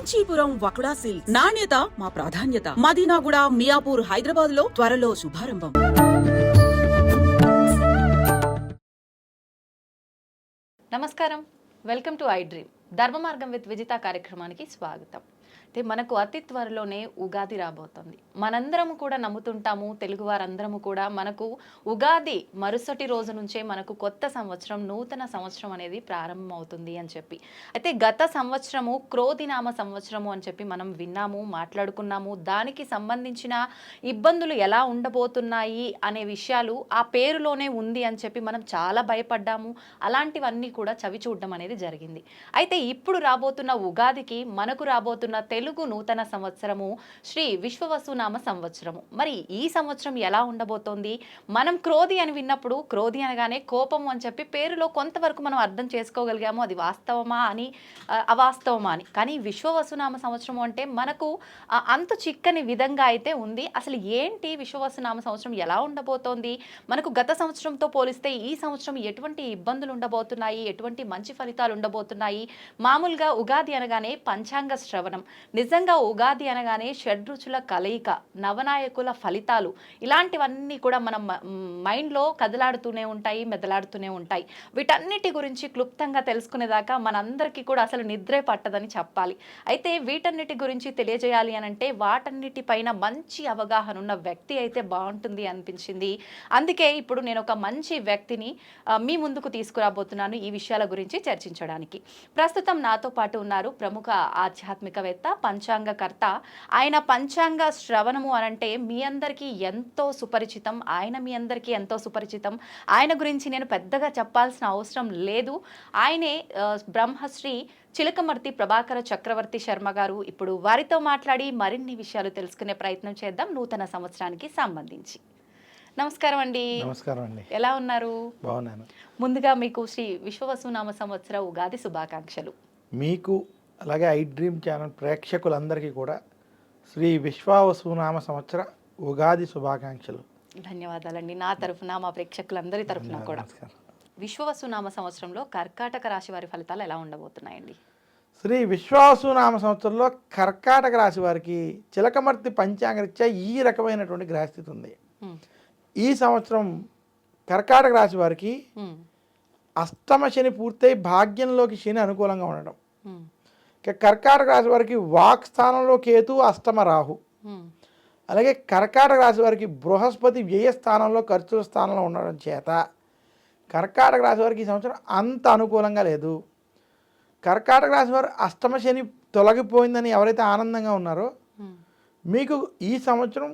Kanchipuram వకుడా silks. నాణ్యత మా ప్రాధాన్యత. మదీనాగుడ మియాపూర్ హైదరాబాద్లో త్వరలో శుభారంభం. నమస్కారం. Welcome to I dream. ధర్మ మార్గం విత్ విజిత కార్యక్రమానికి స్వాగతం. అయితే మనకు అతి త్వరలోనే ఉగాది రాబోతుంది. మనందరము కూడా నమ్ముతుంటాము తెలుగు వారందరము కూడా మనకు ఉగాది మరుసటి రోజు నుంచే మనకు కొత్త సంవత్సరం నూతన సంవత్సరం అనేది ప్రారంభం అవుతుంది అని చెప్పి. అయితే గత సంవత్సరము క్రోధినామ సంవత్సరము అని చెప్పి మనం విన్నాము మాట్లాడుకున్నాము. దానికి సంబంధించిన ఇబ్బందులు ఎలా ఉండబోతున్నాయి అనే విషయాలు ఆ పేరులోనే ఉంది అని చెప్పి మనం చాలా భయపడ్డాము. అలాంటివన్నీ కూడా చవి చూడడం అనేది జరిగింది. అయితే ఇప్పుడు రాబోతున్న ఉగాదికి మనకు రాబోతున్న తెలుగు తెలుగు నూతన సంవత్సరము శ్రీ విశ్వవసునామ సంవత్సరము. మరి ఈ సంవత్సరం ఎలా ఉండబోతోంది? మనం క్రోధి అని విన్నప్పుడు క్రోధి అనగానే కోపం అని చెప్పి పేరులో కొంతవరకు మనం అర్థం చేసుకోగలిగాము. అది వాస్తవమా అని అవాస్తవమా అని. కానీ విశ్వవసునామ సంవత్సరం అంటే మనకు అంత చిక్కని విధంగా అయితే ఉంది. అసలు ఏంటి విశ్వవసునామ సంవత్సరం ఎలా ఉండబోతోంది? మనకు గత సంవత్సరంతో పోలిస్తే ఈ సంవత్సరం ఎటువంటి ఇబ్బందులు ఉండబోతున్నాయి? ఎటువంటి మంచి ఫలితాలు ఉండబోతున్నాయి? మామూలుగా ఉగాది అనగానే పంచాంగ శ్రవణం. నిజంగా ఉగాది అనగానే షడ్రుచుల కలయిక నవనాయకుల ఫలితాలు ఇలాంటివన్నీ కూడా మనం మైండ్లో కదలాడుతూనే ఉంటాయి మెదలాడుతూనే ఉంటాయి. వీటన్నిటి గురించి క్లుప్తంగా తెలుసుకునేదాకా మనందరికీ కూడా అసలు నిద్రే పట్టదని చెప్పాలి. అయితే వీటన్నిటి గురించి తెలియజేయాలి అని అంటే వాటన్నిటిపైన మంచి అవగాహన ఉన్న వ్యక్తి అయితే బాగుంటుంది అనిపించింది. అందుకే ఇప్పుడు నేను ఒక మంచి వ్యక్తిని మీ ముందుకు తీసుకురాబోతున్నాను ఈ విషయాల గురించి చర్చించడానికి. ప్రస్తుతం నాతో పాటు ఉన్నారు ప్రముఖ ఆధ్యాత్మికవేత్త పంచాంగకర్త. ఆయన పంచాంగ శ్రవణము అనంటే మీ అందరికీ ఎంతో సుపరిచితం. ఆయన మీ అందరికీ ఎంతో సుపరిచితం. ఆయన గురించి నేను పెద్దగా చెప్పాల్సిన అవసరం లేదు. ఆయనే బ్రహ్మశ్రీ చిలకమర్తి ప్రభాకర చక్రవర్తి శర్మ గారు ఇప్పుడు వారితో మాట్లాడి మరిన్ని విషయాలు తెలుసుకునే ప్రయత్నం చేద్దాం. నూతన సంవత్సరానికి సంబంధించి. నమస్కారం అండి. నమస్కారం అండి. ఎలా ఉన్నారు? బాగున్నాను. ముందుగా మీకు శ్రీ విశ్వవసునామ సంవత్సర ఉగాది శుభాకాంక్షలు. మీకు అలాగే ఐ డ్రీమ్ ఛానల్ ప్రేక్షకులందరికీ కూడా శ్రీ విశ్వావసునామ సంవత్సర ఉగాది శుభాకాంక్షలు. ధన్యవాదాలండి. నా తరఫున మా ప్రేక్షకులందరి తరఫున కూడా. విశ్వవసునామ సంవత్సరంలో కర్కాటక రాశి వారి ఫలితాలు ఎలా ఉండబోతున్నాయండి? శ్రీ విశ్వావసునామ సంవత్సరంలో కర్కాటక రాశి వారికి చిలకమర్తి పంచాంగరీత్యా ఈ రకమైనటువంటి గ్రహస్థితి ఉంది. ఈ సంవత్సరం కర్కాటక రాశి వారికి. అష్టమ శని పూర్తయి భాగ్యంలోకి శని అనుకూలంగా ఉండడం కర్కాటక రాశి వారికి వాక్ స్థానంలో కేతు అష్టమ రాహు. అలాగే కర్కాటక రాశి వారికి బృహస్పతి వ్యయ స్థానంలో ఖర్చుల స్థానంలో ఉండడం చేత కర్కాటక రాశి వారికి ఈ సంవత్సరం అంత అనుకూలంగా లేదు కర్కాటక రాశి వారు అష్టమ శని తొలగిపోయిందని ఎవరైతే ఆనందంగా ఉన్నారో. మీకు ఈ సంవత్సరం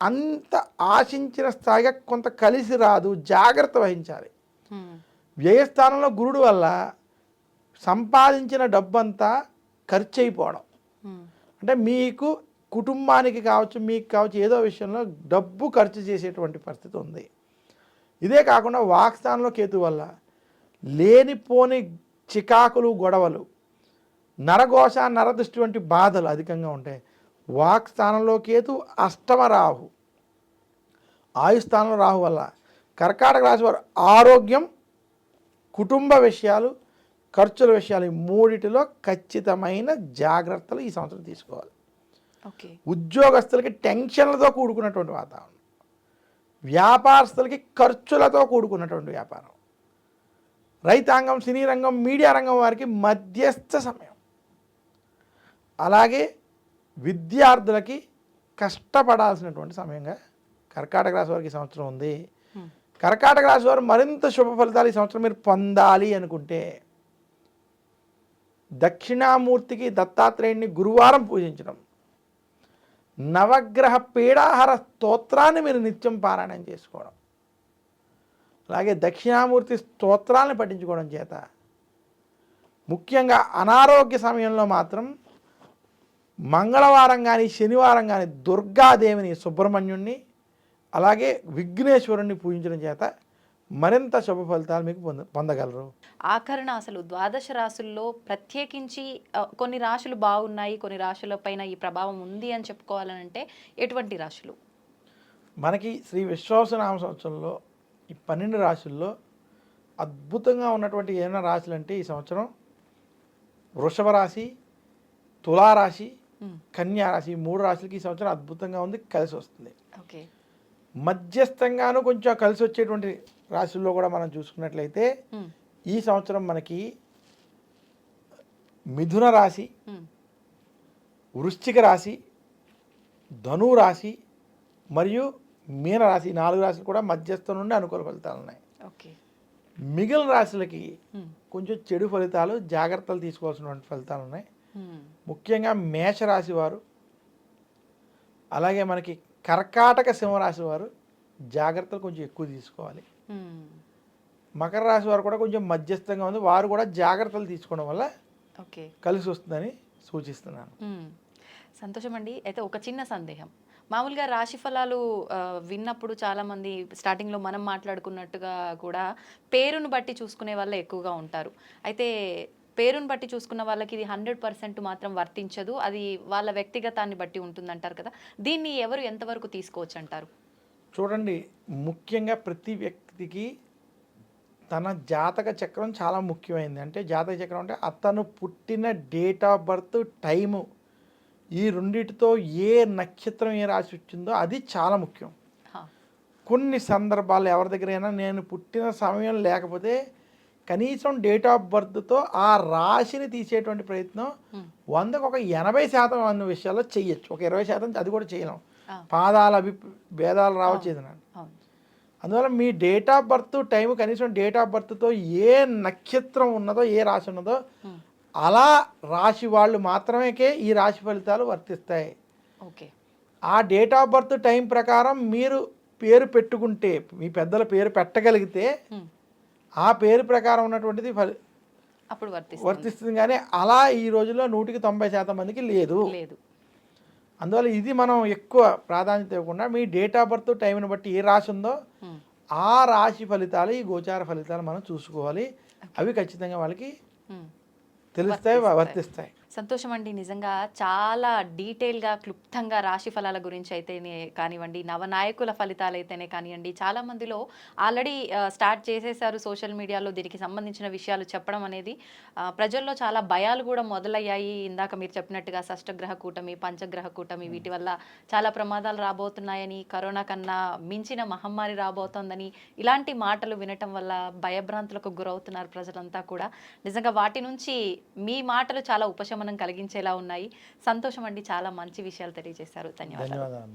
అంత ఆశించిన స్థాయిగా కొంత కలిసి రాదు జాగ్రత్త వహించాలి. వ్యయస్థానంలో గురుడు వల్ల సంపాదించిన డబ్బంతా ఖర్చు అయిపోవడం. అంటే మీకు కుటుంబానికి కావచ్చు మీకు కావచ్చు ఏదో విషయంలో డబ్బు ఖర్చు చేసేటువంటి పరిస్థితి ఉంది. ఇదే కాకుండా వాక్స్థానంలో కేతు వల్ల లేనిపోని చికాకులు గొడవలు నరఘోష నరదృష్టి వంటి బాధలు అధికంగా ఉంటాయి. వాక్ స్థానంలో కేతు అష్టమ రాహు. ఆయుస్థానంలో రాహు వల్ల కర్కాటక రాశి వారు ఆరోగ్యం కుటుంబ విషయాలు ఖర్చుల విషయాలు మూడిటిలో ఖచ్చితమైన జాగ్రత్తలు ఈ సంవత్సరం తీసుకోవాలి. ఉద్యోగస్తులకి టెన్షన్లతో కూడుకున్నటువంటి వాతావరణం. వ్యాపారస్తులకి ఖర్చులతో కూడుకున్నటువంటి వ్యాపారం. రైతాంగం సినీ రంగం మీడియా రంగం వారికి మధ్యస్థ సమయం. అలాగే విద్యార్థులకి కష్టపడాల్సినటువంటి సమయంగా కర్కాటక రాశి వారికి సంవత్సరం ఉంది. కర్కాటక రాశి వారు మరింత శుభ ఫలితాలు ఈ సంవత్సరం మీరు పొందాలి అనుకుంటే దక్షిణామూర్తికి దత్తాత్రేయుణ్ణి గురువారం పూజించడం. నవగ్రహ పీడాహార స్తోత్రాన్ని మీరు నిత్యం పారాయణం చేసుకోవడం. అలాగే దక్షిణామూర్తి స్తోత్రాలను పఠించుకోవడం చేత ముఖ్యంగా అనారోగ్య సమయంలో మాత్రం మంగళవారం కానీ శనివారం కానీ దుర్గాదేవిని సుబ్రహ్మణ్యుణ్ణి అలాగే విఘ్నేశ్వరుణ్ణి పూజించడం చేత మరింత శుభ ఫలితాలు మీకు పొంద పొందగలరు. ఆఖరణ అసలు ద్వాదశ రాశుల్లో ప్రత్యేకించి కొన్ని రాశులు బాగున్నాయి కొన్ని రాశుల పైన ఈ ప్రభావం ఉంది అని చెప్పుకోవాలనంటే ఎటువంటి రాశులు? మనకి శ్రీ విశ్వాసనామ సంవత్సరంలో ఈ పన్నెండు రాశుల్లో అద్భుతంగా ఉన్నటువంటి ఏమైనా రాశులు అంటే ఈ సంవత్సరం వృషభ రాశి తులారాశి కన్యా రాశి మూడు రాశులకి ఈ సంవత్సరం అద్భుతంగా ఉంది కలిసి వస్తుంది ఓకే. మధ్యస్థంగాను కొంచెం కలిసి వచ్చేటువంటి రాశుల్లో కూడా మనం చూసుకున్నట్లయితే ఈ సంవత్సరం మనకి మిథున రాశి వృశ్చిక రాశి ధను రాశి మరియు మీన రాశి నాలుగు రాశులు కూడా మధ్యస్థం నుండి అనుకూల ఫలితాలు ఉన్నాయి. ఓకే. మిగిలిన రాశులకి కొంచెం చెడు ఫలితాలు జాగ్రత్తలు తీసుకోవాల్సినటువంటి ఫలితాలు ఉన్నాయి. ముఖ్యంగా మేషరాశి వారు అలాగే మనకి కర్కాటక సింహరాశి వారు జాగ్రత్తలు కొంచెం ఎక్కువ తీసుకోవాలి. ఉమ్, మకర రాశి వారు కూడా కొంచెం మధ్యస్థంగా ఉంది. వారు కూడా జాగ్రత్తలు తీసుకోవడం వల్ల ఓకే. కలిసి వస్తుందని సూచిస్తున్నాను. మ్మ్. సంతోషం అండి అయితే ఒక చిన్న సందేహం. మామూలుగా రాశి ఫలాలు విన్నప్పుడు చాలామంది స్టార్టింగ్లో మనం మాట్లాడుకున్నట్టుగా కూడా పేరును బట్టి చూసుకునే వాళ్ళే ఎక్కువగా ఉంటారు. అయితే పేరును బట్టి చూసుకున్న వాళ్ళకి ఇది హండ్రెడ్ పర్సెంట్ మాత్రం వర్తించదు. అది వాళ్ళ వ్యక్తిగతాన్ని బట్టి ఉంటుందంటారు కదా. దీన్ని ఎవరు ఎంతవరకు తీసుకోవచ్చు అంటారు చూడండి ముఖ్యంగా ప్రతి వ్యక్తికి తన జాతక చక్రం చాలా ముఖ్యమైనది అంటే జాతక చక్రం అంటే అతను పుట్టిన డేట్ ఆఫ్ బర్త్ టైము ఈ రెండిటితో ఏ నక్షత్రం ఏ రాశి వచ్చిందో అది చాలా ముఖ్యం. కొన్ని సందర్భాలు ఎవరి దగ్గరైనా నేను పుట్టిన సమయం లేకపోతే కనీసం డేట్ ఆఫ్ బర్త్తో ఆ రాశిని తీసేటువంటి ప్రయత్నం మ్మ్. వందకు ఒక ఎనభై శాతం అన్న విషయాల్లో చెయ్యొచ్చు. ఒక ఇరవై శాతం అది కూడా చేయలేం. ఆ, పాదాల అభి భేదాలు రావచ్చు అవును. అందువల్ల మీ డేట్ ఆఫ్ బర్త్ టైం కనీసం డేట్ ఆఫ్ బర్త్తో ఏ నక్షత్రం ఉన్నదో ఏ రాశి ఉన్నదో మ్మ్. అలా రాశి వాళ్ళు మాత్రమేకే ఈ రాశి ఫలితాలు వర్తిస్తాయి. ఓకే. ఆ డేట్ ఆఫ్ బర్త్ టైం ప్రకారం మీరు పేరు పెట్టుకుంటే మీ పెద్దల పేరు పెట్టగలిగితే మ్మ్. ఆ పేరు ప్రకారం ఉన్నటువంటిది ఫలి అప్పుడు వర్తిస్తుంది కానీ అలా ఈ రోజుల్లో నూటికి తొంభై శాతం మందికి లేదు లేదు అందువల్ల ఇది మనం ఎక్కువ ప్రాధాన్యత ఇవ్వకుండా మీ డేట్ ఆఫ్ బర్త్ టైంని బట్టి ఏ రాశి ఉందో. ఆ రాశి ఫలితాలు ఈ గోచార ఫలితాలు మనం చూసుకోవాలి అవి ఖచ్చితంగా వాళ్ళకి. తెలుస్తాయి వర్తిస్తాయి. సంతోషం అండి నిజంగా చాలా డీటెయిల్గా క్లుప్తంగా రాశి ఫలాల గురించి అయితేనే కానివ్వండి నవనాయకుల ఫలితాలు అయితేనే కానివ్వండి చాలా మందిలో ఆల్రెడీ స్టార్ట్ చేసేసారు సోషల్ మీడియాలో దీనికి సంబంధించిన విషయాలు చెప్పడం అనేది. ప్రజల్లో చాలా భయాలు కూడా మొదలయ్యాయి. ఇందాక మీరు చెప్పినట్టుగా షష్టగ్రహ కూటమి పంచగ్రహ కూటమి వీటి వల్ల చాలా ప్రమాదాలు రాబోతున్నాయని కరోనా కన్నా మించిన మహమ్మారి రాబోతోందని ఇలాంటి మాటలు వినటం వల్ల భయభ్రాంతులకు గురవుతున్నారు ప్రజలంతా కూడా. నిజంగా వాటి నుంచి మీ మాటలు చాలా ఉపశమనం కలిగించేలా ఉన్నాయి. సంతోషం అండి. చాలా మంచి విషయాలు తెలియజేశారు. ధన్యవాదాలు. ధన్యవాదాలు.